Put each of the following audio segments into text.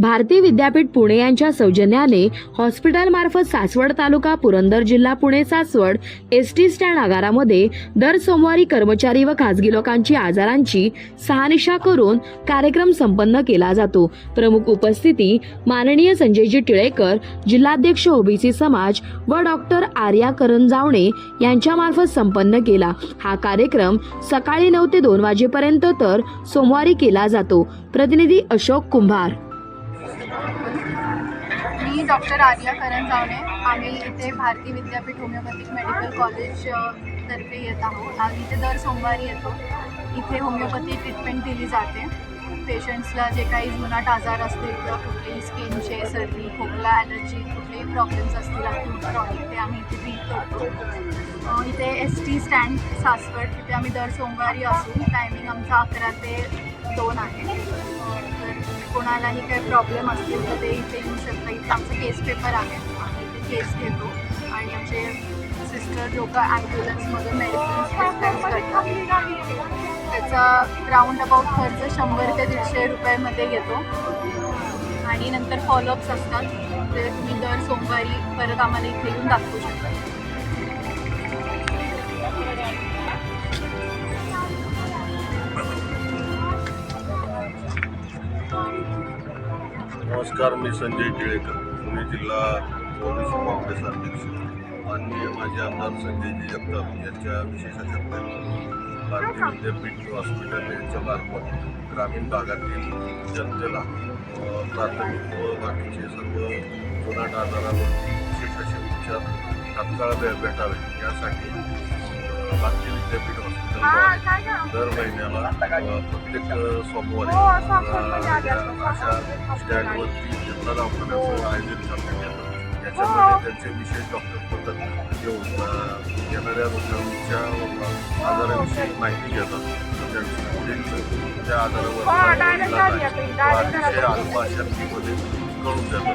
Bharati Vidyapeeth Pune यांच्या सौजन्याने हॉस्पिटलमार्फत सासवड तालुका पुरंदर जिल्हा Pune Saswad S T stand आगारामध्ये दर सोमवारी कर्मचारी व खासगी लोकांची आजारांची सहानिशा करून कार्यक्रम संपन्न केला जातो. प्रमुख उपस्थिती माननीय संजयजी टिळेकर जिल्हाध्यक्ष ओबीसी समाज व डॉक्टर आर्या करंजावणे यांच्यामार्फत संपन्न केला. हा कार्यक्रम सकाळी नऊ ते दोन वाजेपर्यंत तर सोमवारी केला जातो. प्रतिनिधी अशोक कुंभार. मी डॉक्टर आर्या करण जावणे आम्ही इथे Bharati Vidyapeeth homeopathic medical college तर्फे येत आहोत. आम्ही इथे दर सोमवारी येतो. इथे होमिओपॅथी ट्रीटमेंट दिली जाते. पेशंट्सला जे काही जुनाट आजार असतील किंवा कुठलेही स्किनचे सर्दी खोकला ॲलर्जी कुठलेही प्रॉब्लेम्स असतील अक्यूट क्रॉनिक ते आम्ही इथे ट्रीट करतो. इथे एस टी स्टँड सासवड. तिथे आम्ही दर सोमवारी असू. टायमिंग आमचा अकरा ते दोन आहे. तर कोणालाही काही प्रॉब्लेम असतील तर ते इथे केस पेपर आहे. आम्ही केस घेतो. आणि आमचे सिस्टर लोक ॲम्ब्युलन्समधून करतात. त्याचा राऊंड अबाउट खर्च शंभर ते दीडशे रुपयामध्ये येतो आणि नंतर फॉलोअप्स असतात. ते तुम्ही दर सोमवारी परत आम्हाला इथे येऊन दाखवू शकता. नमस्कार मी संजय टिळेकर. जिल्हा ओबीसी काँग्रेस अध्यक्ष माननीय माजी आमदार संजयजी जगताप यांच्या विशेष भारतीय विद्यापीठ हॉस्पिटल यांच्या मार्फत ग्रामीण भागातील जनतेला प्राथमिक व बाकीचे सर्व जुनाट आजारावर विशेष असे उपचार तात्काळ भेटावे यासाठी भारतीय विद्यापीठ हॉस्पिटल दर महिन्याला प्रत्येक सोमवारी अ, अशा स्टँडवरती जनता दवाखान्याचं आयोजन करण्यात येतं. याच्यामध्ये त्यांचे विशेष डॉक्टर पद्धत घेऊन अ, येणाऱ्या रुग्णांच्या आजाराविषयी माहिती घेतात. त्यांचं त्या किंवा अतिशय अल्पशक्तीमध्ये कळून जातात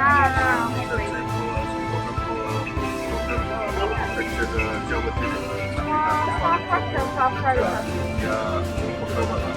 त्यांचे अ, संपूर्ण प्रोग्राम त्यांच्या वतीने आम्ही स्वागत